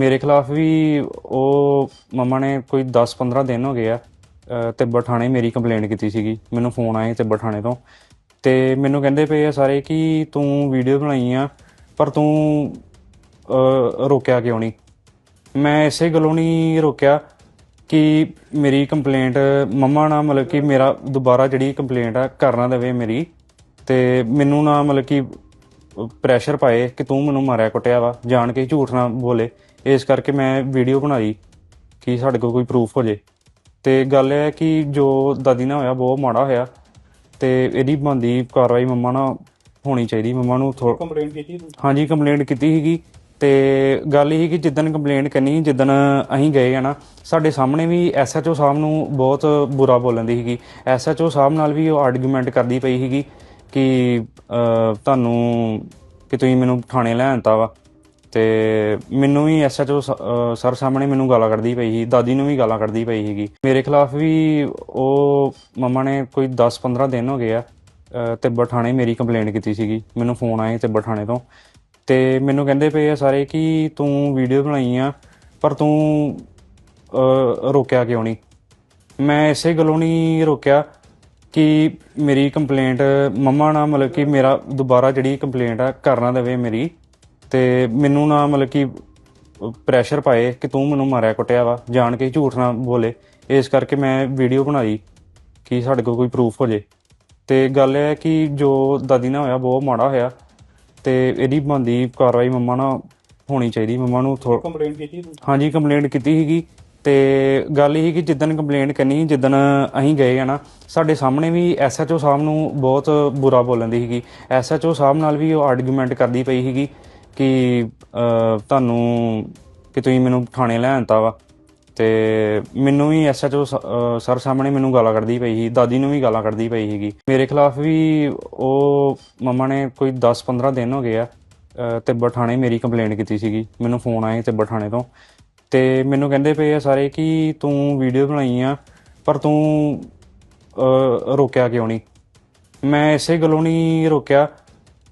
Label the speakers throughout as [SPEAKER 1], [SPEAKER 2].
[SPEAKER 1] ਮੇਰੇ ਖਿਲਾਫ ਵੀ ਉਹ ਮਮਾ ਨੇ ਕੋਈ 10-15 ਦਿਨ ਹੋ ਗਏ ਆ, ਅਹ ਤਿੱਬਤ ਥਾਣੇ ਮੇਰੀ ਕੰਪਲੇਂਟ ਕੀਤੀ ਸੀਗੀ। ਮੈਨੂੰ ਫੋਨ ਆਏ ਤਿੱਬਤ ਥਾਣੇ ਤੋਂ। ਤੇ ਮੈਨੂੰ ਕਹਿੰਦੇ ਪਏ ਆ ਸਾਰੇ ਕਿ ਤੂੰ ਵੀਡੀਓ ਬਣਾਈ ਆ, ਪਰ ਤੂੰ ਰੋਕਿਆ ਕਿਉਂ ਨਹੀਂ? ਮੈਂ ਇਸੇ ਗੱਲੋਂ ਨਹੀਂ ਰੋਕਿਆ ਕਿ ਮੇਰੀ ਕੰਪਲੇਂਟ ਮੰਮਾ ਨਾਲ ਮਤਲਬ ਕਿ ਮੇਰਾ ਦੁਬਾਰਾ ਜਿਹੜੀ ਕੰਪਲੇਂਟ ਆ ਕਰਨਾ ਦੇਵੇ ਮੇਰੀ। ਤੇ ਮੈਨੂੰ ਨਾ ਮਤਲਬ ਕਿ ਪ੍ਰੈਸ਼ਰ ਪਾਏ ਕਿ ਤੂੰ ਮੈਨੂੰ ਮਾਰਿਆ ਕੁੱਟਿਆ ਵਾ, ਜਾਣ ਕੇ ਝੂਠ ਨਾ ਬੋਲੇ। ਇਸ ਕਰਕੇ ਮੈਂ ਵੀਡੀਓ ਬਣਾਈ ਕਿ ਸਾਡੇ ਕੋਲ ਕੋਈ ਪ੍ਰੂਫ ਹੋ ਜੇ। ਤੇ ਗੱਲ ਇਹ ਹੈ ਕਿ ਜੋ ਦਾਦੀ ਨਾਲ ਹੋਇਆ ਬਹੁਤ ਮਾੜਾ ਹੋਇਆ ਤੇ ਇਹਦੀ ਬੰਦੀ ਕਾਰਵਾਈ ਮੰਮਾ ਨਾਲ ਹੋਣੀ ਚਾਹੀਦੀ। ਮੰਮਾ ਨੂੰ
[SPEAKER 2] ਕੰਪਲੇਂਟ ਕੀਤੀ
[SPEAKER 1] ਹਾਂਜੀ ਕੰਪਲੇਂਟ ਕੀਤੀ ਸੀਗੀ। ਤੇ ਗੱਲ ਇਹ ਕਿ ਜਿੱਦਣ ਕੰਪਲੇਂਟ ਕਰਨੀ ਜਿੱਦਣ ਅਸੀਂ ਗਏ ਆ ਨਾ ਸਾਡੇ ਸਾਹਮਣੇ ਵੀ ਐਸਐਚਓ ਸਾਹਿਬ ਨੂੰ ਬਹੁਤ ਬੁਰਾ ਬੋਲਣ ਦੀ ਸੀਗੀ। ਐਸਐਚਓ ਸਾਹਿਬ ਨਾਲ ਵੀ ਉਹ ਆਰਗੂਮੈਂਟ ਕਰਦੀ ਪਈ ਸੀਗੀ ਕਿ ਤੁਹਾਨੂੰ ਕਿ ਤੁਸੀਂ ਮੈਨੂੰ ਥਾਣੇ ਲੈ ਆਂਤਾ ਵਾ। ਤੇ ਮੈਨੂੰ ਵੀ ਐਸਐਚਓ ਸਰ ਸਾਹਮਣੇ ਮੈਨੂੰ ਗਾਲਾਂ ਕੱਢਦੀ ਪਈ ਸੀ ਦਾਦੀ ਨੂੰ ਵੀ ਗਾਲਾਂ ਕੱਢਦੀ ਪਈ ਸੀਗੀ। ਮੇਰੇ ਖਿਲਾਫ ਵੀ ਉਹ ਮਮਾ ਨੇ ਕੋਈ 10-15 ਦਿਨ ਹੋ ਗਏ ਆ ਅਹ, ਤਿੱਬਤ ਥਾਣੇ ਮੇਰੀ ਕੰਪਲੇਂਟ ਕੀਤੀ ਸੀਗੀ। ਮੈਨੂੰ ਫੋਨ ਆਏ ਤਿੱਬਤ ਥਾਣੇ ਤੋਂ। ਤੇ ਮੈਨੂੰ ਕਹਿੰਦੇ ਪਏ ਆ ਸਾਰੇ ਕਿ ਤੂੰ ਵੀਡੀਓ ਬਣਾਈ ਆ ਪਰ ਤੂੰ ਰੋਕਿਆ ਕਿਉਂ ਨਹੀਂ? ਮੈਂ ਇਸੇ ਗੱਲੋਂ ਨਹੀਂ ਰੋਕਿਆ ਕਿ ਮੇਰੀ ਕੰਪਲੇਂਟ ਮੰਮਾ ਨਾਲ ਮਤਲਬ ਕਿ ਮੇਰਾ ਦੁਬਾਰਾ ਜਿਹੜੀ ਕੰਪਲੇਂਟ ਆ ਕਰਨਾ ਦੇਵੇ ਮੇਰੀ। ਤੇ ਮੈਨੂੰ ਨਾ ਮਤਲਬ ਕਿ ਪ੍ਰੈਸ਼ਰ ਪਾਏ ਕਿ ਤੂੰ ਮੈਨੂੰ ਮਾਰਿਆ ਕੁੱਟਿਆ ਵਾ। ਜਾਣ ਕੇ ਝੂਠ ਨਾ ਬੋਲੇ। ਇਸ ਕਰਕੇ ਮੈਂ ਵੀਡੀਓ ਬਣਾਈ ਕਿ ਸਾਡੇ ਕੋਲ ਕੋਈ ਪ੍ਰੂਫ ਹੋ ਜੇ। ਤੇ ਗੱਲ ਇਹ ਹੈ ਕਿ ਜੋ ਦਾਦੀ ਨਾਲ ਹੋਇਆ ਬਹੁਤ ਮਾੜਾ ਹੋਇਆ। ਤੇ ਇਹਦੀ ਬੰਦੀ ਕਾਰਵਾਈ ਮੰਮਾ ਨਾਲ ਹੋਣੀ ਚਾਹੀਦੀ। ਮੰਮਾ ਨੂੰ
[SPEAKER 2] ਕੰਪਲੇਂਟ ਕੀਤੀ
[SPEAKER 1] ਹਾਂਜੀ ਕੰਪਲੇਂਟ ਕੀਤੀ ਸੀਗੀ। ਤੇ ਗੱਲ ਇਹ ਕਿ ਜਿੱਦਣ ਕੰਪਲੇਂਟ ਕਰਨੀ ਜਿੱਦਣ ਅਸੀਂ ਗਏ ਆ ਨਾ ਸਾਡੇ ਸਾਹਮਣੇ ਵੀ ਐਸਐਚਓ ਸਾਹਿਬ ਨੂੰ ਬਹੁਤ ਬੁਰਾ ਬੋਲਣ ਦੀ ਸੀਗੀ। ਐਸਐਚਓ ਸਾਹਿਬ ਨਾਲ ਵੀ ਉਹ ਆਰਗੂਮੈਂਟ ਕਰਦੀ ਪਈ ਸੀਗੀ। ਕਿ ਤੁਹਾਨੂੰ ਕਿ ਤੁਸੀਂ ਮੈਨੂੰ ਥਾਣੇ ਲੈ ਆਂਤਾ ਵਾ। ਤੇ ਮੈਨੂੰ ਵੀ ਐਸਐਚਓ ਸਰ ਸਾਹਮਣੇ ਮੈਨੂੰ ਗਾਲਾਂ ਕੱਢਦੀ ਪਈ ਸੀ ਦਾਦੀ ਨੂੰ ਵੀ ਗਾਲਾਂ ਕੱਢਦੀ ਪਈ ਸੀਗੀ। ਮੇਰੇ ਖਿਲਾਫ ਵੀ ਉਹ ਮਮਾ ਨੇ ਕੋਈ 10-15 ਦਿਨ ਹੋ ਗਏ ਆ ਅਹ, ਤਿੱਬਤ ਥਾਣੇ ਮੇਰੀ ਕੰਪਲੇਂਟ ਕੀਤੀ ਸੀਗੀ। ਮੈਨੂੰ ਫੋਨ ਆਏ ਤਿੱਬਤ ਥਾਣੇ ਤੋਂ। ਤੇ ਮੈਨੂੰ ਕਹਿੰਦੇ ਪਏ ਆ ਸਾਰੇ ਕਿ ਤੂੰ ਵੀਡੀਓ ਬਣਾਈ ਆ ਪਰ ਤੂੰ ਰੋਕਿਆ ਕਿਉਂ ਨਹੀਂ ਮੈਂ ਇਸੇ ਗੱਲੋਂ ਨਹੀਂ ਰੋਕਿਆ।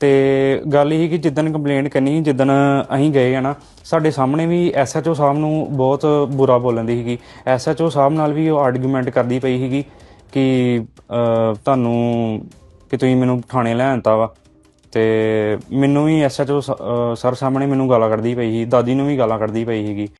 [SPEAKER 1] ਤੇ ਗੱਲ ਇਹ ਕਿ ਜਿੱਦਣ ਕੰਪਲੇਂਟ ਕਰਨੀ ਜਿੱਦਣ ਅਸੀਂ ਗਏ ਆ ਨਾ, ਸਾਡੇ ਸਾਹਮਣੇ ਵੀ ਐਸਐਚਓ ਸਾਹਿਬ ਨੂੰ ਬਹੁਤ ਬੁਰਾ ਬੋਲਣ ਦੀ ਸੀਗੀ। ਐਸਐਚਓ ਸਾਹਿਬ ਨਾਲ ਵੀ ਉਹ ਆਰਗੂਮੈਂਟ ਕਰਦੀ ਪਈ ਸੀਗੀ ਕਿ ਤੁਹਾਨੂੰ ਕਿ ਤੁਸੀਂ ਮੈਨੂੰ ਥਾਣੇ ਲੈ ਆਂਤਾ ਵਾ। ਤੇ ਮੈਨੂੰ ਵੀ ਐਸਐਚਓ ਸਰ ਸਾਹਮਣੇ ਮੈਨੂੰ ਗਾਲਾਂ ਕੱਢਦੀ ਪਈ ਸੀ, ਦਾਦੀ ਨੂੰ ਵੀ ਗਾਲਾਂ ਕੱਢਦੀ ਪਈ ਸੀਗੀ।